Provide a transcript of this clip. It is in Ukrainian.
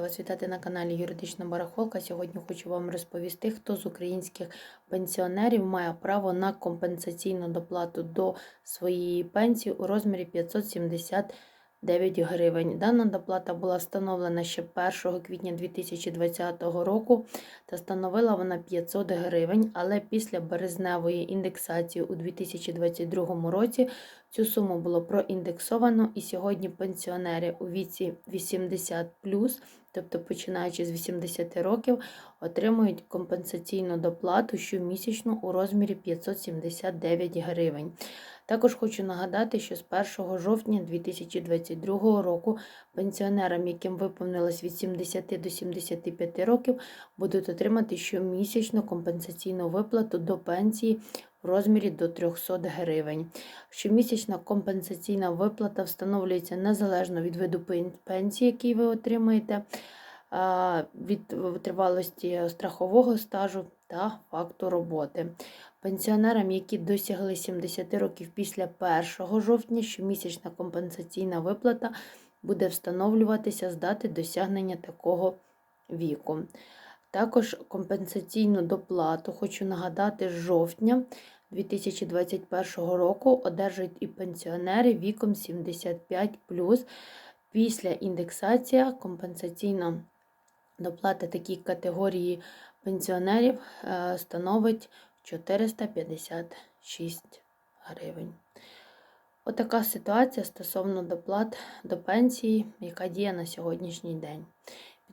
Вас вітати на каналі Юридична Барахолка. Сьогодні хочу вам розповісти, хто з українських пенсіонерів має право на компенсаційну доплату до своєї пенсії у розмірі 579 гривень. Дана доплата була встановлена ще 1 квітня 2020 року та становила вона 500 гривень, але після березневої індексації у 2022 році цю суму було проіндексовано і сьогодні пенсіонери у віці 80 тобто починаючи з 80 років, отримують компенсаційну доплату щомісячно у розмірі 579 гривень. Також хочу нагадати, що з 1 жовтня 2022 року пенсіонерам, яким виповнилось від 70 до 75 років, будуть отримати щомісячну компенсаційну виплату до пенсії в розмірі до 300 гривень. Щомісячна компенсаційна виплата встановлюється незалежно від виду пенсії, який ви отримуєте, а, від тривалості страхового стажу та факту роботи. Пенсіонерам, які досягли 70 років після 1 жовтня, щомісячна компенсаційна виплата буде встановлюватися з дати досягнення такого віку. Також компенсаційну доплату, хочу нагадати, з жовтня 2021 року одержують і пенсіонери віком 75 Після індексації компенсаційна доплата такій категорії пенсіонерів е, становить 456 гривень. Отака ситуація стосовно доплат до пенсії, яка діє на сьогоднішній день.